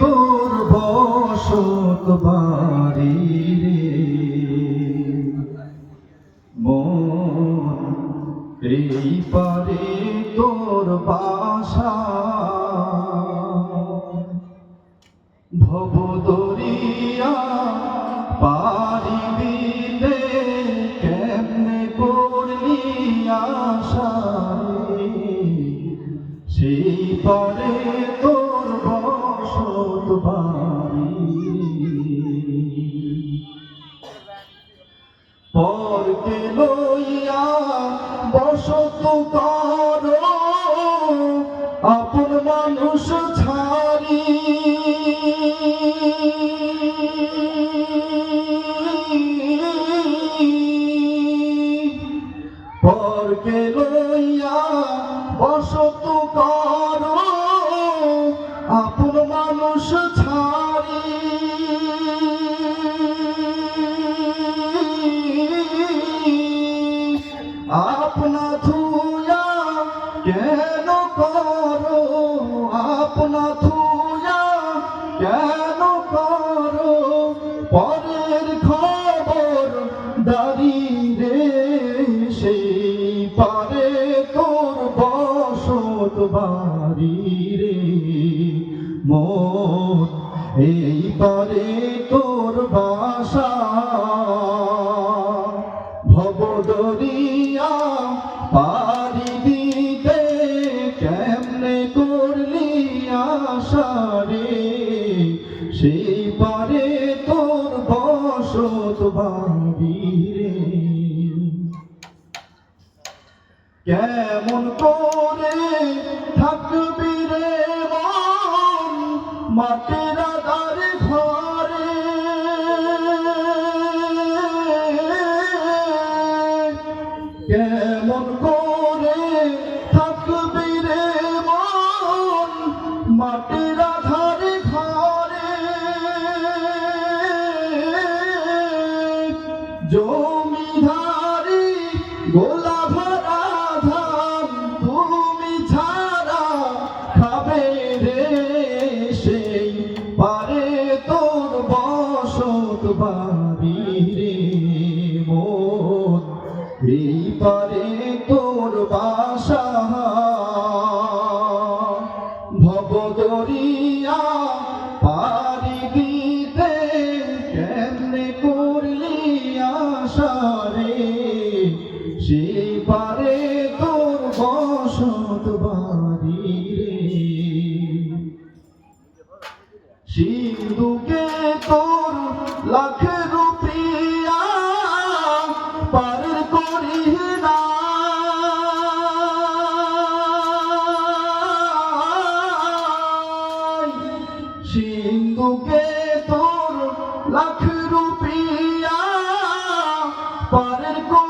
তোর বসত বাড়ি রে এই পারে তোর বাসা ভবদরিয়া পারিবি রে, কেমনে করলি আশা রে? সেই পারে পরকে লইয়া বসত কর আপন মানুষ ছাড়ি। পরকে লইয়া বসত কর কেন করো আপনা থুয়া কেন করো? পরের খবর দাঁড়িয়ে সেই পারে তোর বসত বাড়ি রে। মোর এই পারে তোর বসত বাড়ি রে কেমন করে থাকবি রে মাটির আধার ঘরে? কেমন করে জমিধারি গোলা ভরা ধান তুমি ছাড়া খাবে রে সেই পারে তোর বসত বাড়ি রে তোর বাসা। ভবদরিয়া আশা রে সেই পারে তোর বসত বাড়ি রে। সিন্ধুকে তোর লাখ রুপিয়া পার করি না। সিন্ধুকে তোর লাখ রুপিয়া